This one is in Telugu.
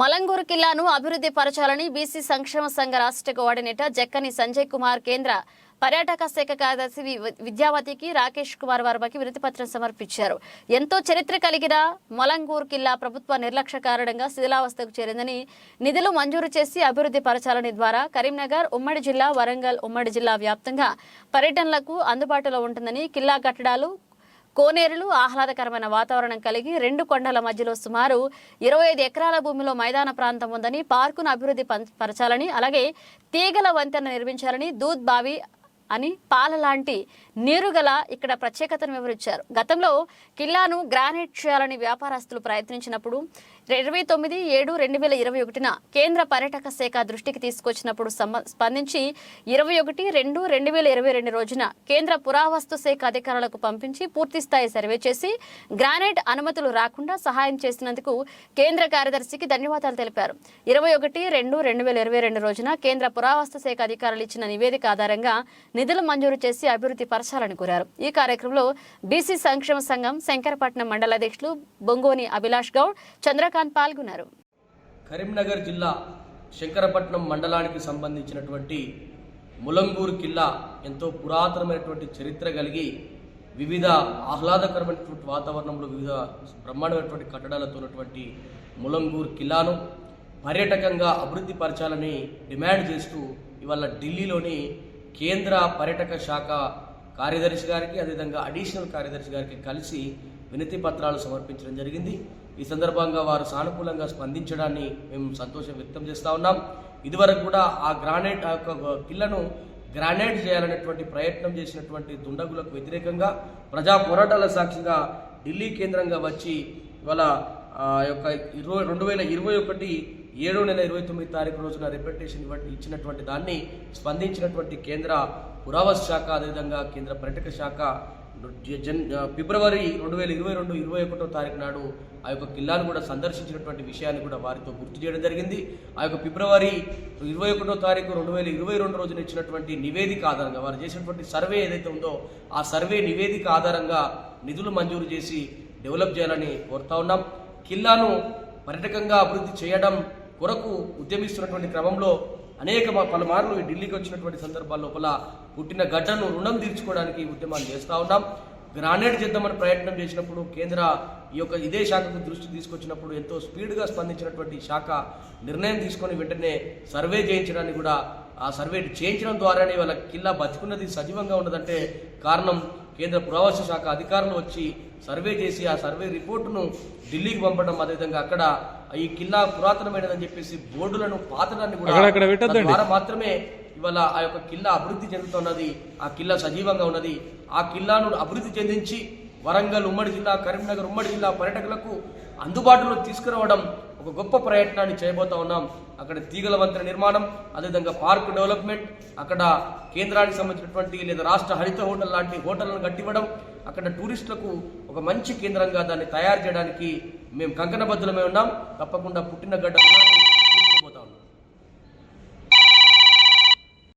మలంగూరు కిల్లాను అభివృద్ధి పరచాలని బీసీ సంక్షేమ సంఘ రాష్ట్ర కోఆర్డినేటర్ జక్కని సంజయ్ కుమార్ కేంద్ర పర్యాటక శాఖ కార్యదర్శి విద్యావతికి రాకేష్ కుమార్ వర్మకి వినతి పత్రం సమర్పించారు. ఎంతో చరిత్ర కలిగిన మలంగూరు కిల్లా ప్రభుత్వ నిర్లక్ష్య కారణంగా శిథిలావస్థకు చేరిందని నిధులు మంజూరు చేసి అభివృద్ధి పరచాలని ద్వారా కరీంనగర్ ఉమ్మడి జిల్లా వరంగల్ ఉమ్మడి జిల్లా వ్యాప్తంగా పర్యటనలకు అందుబాటులో ఉంటుందని కిల్లా కట్టడాలు కోనేరులు ఆహ్లాదకరమైన వాతావరణం కలిగి రెండు కొండల మధ్యలో సుమారు ఇరవై ఐదు ఎకరాల భూమిలో మైదాన ప్రాంతం ఉందని పార్కును అభివృద్ధి పరచాలని అలాగే తీగల వంతెన నిర్మించాలని దూద్ బావి అని పాల లాంటి నీరుగల ఇక్కడ ప్రత్యేకతను వివరించారు. గతంలో కిల్లాను గ్రానైట్ చేయాలని వ్యాపారస్తులు ప్రయత్నించినప్పుడు ఇరవై తొమ్మిది ఏడు రెండు వేల ఇరవై ఒకటిన కేంద్ర పర్యాటక శాఖ దృష్టికి తీసుకొచ్చినప్పుడు స్పందించి ఇరవై ఒకటి రెండు రెండు వేల ఇరవై రెండు రోజున కేంద్ర పురావస్తు శాఖ అధికారులకు పంపించి పూర్తి స్థాయి సర్వే చేసి గ్రానైట్ అనుమతులు రాకుండా సహాయం చేసినందుకు కేంద్ర కార్యదర్శికి ధన్యవాదాలు తెలిపారు. ఇరవై ఒకటి రెండు రెండు వేల ఇరవై రెండు రోజున కేంద్ర పురావస్తు శాఖ అధికారులు ఇచ్చిన నివేదిక ఆధారంగా నిధులు మంజూరు చేసి అభివృద్ధి పరచాలని కోరారు. ఈ కార్యక్రమంలో బీసీ సంక్షేమ సంఘం శంకరపట్నం మండల అధ్యక్షులు బొంగోని అభిలాష్ గౌడ్ ఖాన్ పాల్గొన్నారు. కరీంనగర్ జిల్లా శంకరపట్నం మండలానికి సంబంధించినటువంటి ములంగూరు కిల్లా ఎంతో పురాతనమైనటువంటి చరిత్ర కలిగి వివిధ ఆహ్లాదకరమైనటువంటి వాతావరణంలో వివిధ బ్రహ్మాండమైనటువంటి కట్టడాలతో ఉన్నటువంటి ములంగూరు కిల్లాను పర్యాటకంగా అభివృద్ధి పరచాలని డిమాండ్ చేస్తూ ఇవాళ ఢిల్లీలోని కేంద్ర పర్యాటక శాఖ కార్యదర్శి గారికి అదేవిధంగా అడిషనల్ కార్యదర్శి గారికి కలిసి వినతి పత్రాలు సమర్పించడం జరిగింది. ఈ సందర్భంగా వారు సానుకూలంగా స్పందించడాన్ని మేము సంతోషం వ్యక్తం చేస్తూ ఉన్నాం. ఇదివరకు కూడా ఆ గ్రానైట్ ఆ యొక్క కిల్లను గ్రానైట్ చేయాలనేటువంటి ప్రయత్నం చేసినటువంటి దుండగులకు వ్యతిరేకంగా ప్రజా పోరాటాల సాక్షిగా ఢిల్లీ కేంద్రంగా వచ్చి ఇవాళ యొక్క ఇరవై రెండు వేల ఇరవై ఒకటి ఏడో నెల ఇరవై తొమ్మిది తారీఖు రోజున రిప్రజెంటేషన్ ఇవ్వండి. ఇచ్చినటువంటి దాన్ని స్పందించినటువంటి కేంద్ర పురావస్తు శాఖ అదేవిధంగా కేంద్ర పర్యాటక శాఖ జన్ ఫిబ్రవరి రెండు వేల ఇరవై రెండు ఇరవై ఒకటో తారీఖు నాడు ఆ యొక్క కిల్లాను కూడా సందర్శించినటువంటి విషయాన్ని కూడా వారితో గుర్తు చేయడం జరిగింది. ఆ యొక్క ఫిబ్రవరి ఇరవై ఒకటో తారీఖు రెండు వేల ఇరవై రెండు రోజున ఇచ్చినటువంటి నివేదిక ఆధారంగా వారు చేసినటువంటి సర్వే ఏదైతే ఉందో ఆ సర్వే నివేదిక ఆధారంగా నిధులు మంజూరు చేసి డెవలప్ చేయాలని కోరుతా ఉన్నాం. కిల్లాను పర్యటకంగా అభివృద్ధి చేయడం కొరకు ఉద్యమిస్తున్నటువంటి క్రమంలో అనేక పలుమార్లు ఢిల్లీకి వచ్చినటువంటి సందర్భాల లోపల పుట్టిన గడ్డను రుణం తీర్చుకోవడానికి ఉద్యమాలు చేస్తూ ఉన్నాం. గ్రానైట్ చేద్దామని ప్రయత్నం చేసినప్పుడు కేంద్ర ఈ యొక్క ఇదే శాఖకు దృష్టి తీసుకొచ్చినప్పుడు ఎంతో స్పీడ్గా స్పందించినటువంటి శాఖ నిర్ణయం తీసుకొని వెంటనే సర్వే చేయించడానికి కూడా ఆ సర్వే చేయించడం ద్వారానే వాళ్ళ కిల్లా బతుకున్నది సజీవంగా ఉన్నదంటే కారణం కేంద్ర పురావస్తు శాఖ అధికారులు వచ్చి సర్వే చేసి ఆ సర్వే రిపోర్టును ఢిల్లీకి పంపడం అదేవిధంగా అక్కడ ఈ కిల్లా పురాతనమైనదని చెప్పేసి బోర్డులను పాతడాన్ని కూడా మాత్రమే ఇవాళ ఆ యొక్క కిల్లా అభివృద్ధి చెందుతున్నది ఆ కిల్లా సజీవంగా ఉన్నది. ఆ కిల్లాను అభివృద్ధి చెందించి వరంగల్ ఉమ్మడి జిల్లా కరీంనగర్ ఉమ్మడి జిల్లా పర్యాటకులకు అందుబాటులో తీసుకురావడం ఒక గొప్ప ప్రయత్నాన్ని చేయబోతా ఉన్నాం. అక్కడ తీగల వంతెన నిర్మాణం అదేవిధంగా పార్క్ డెవలప్మెంట్ అక్కడ కేంద్రానికి సంబంధించినటువంటి లేదా రాష్ట్ర హరిత హోటల్ లాంటి హోటళ్ళను కట్టివ్వడం అక్కడ టూరిస్టులకు ఒక మంచి కేంద్రంగా దాన్ని తయారు చేయడానికి మేము కంకణబద్ధులమే ఉన్నాం. తప్పకుండా పుట్టిన గడ్డ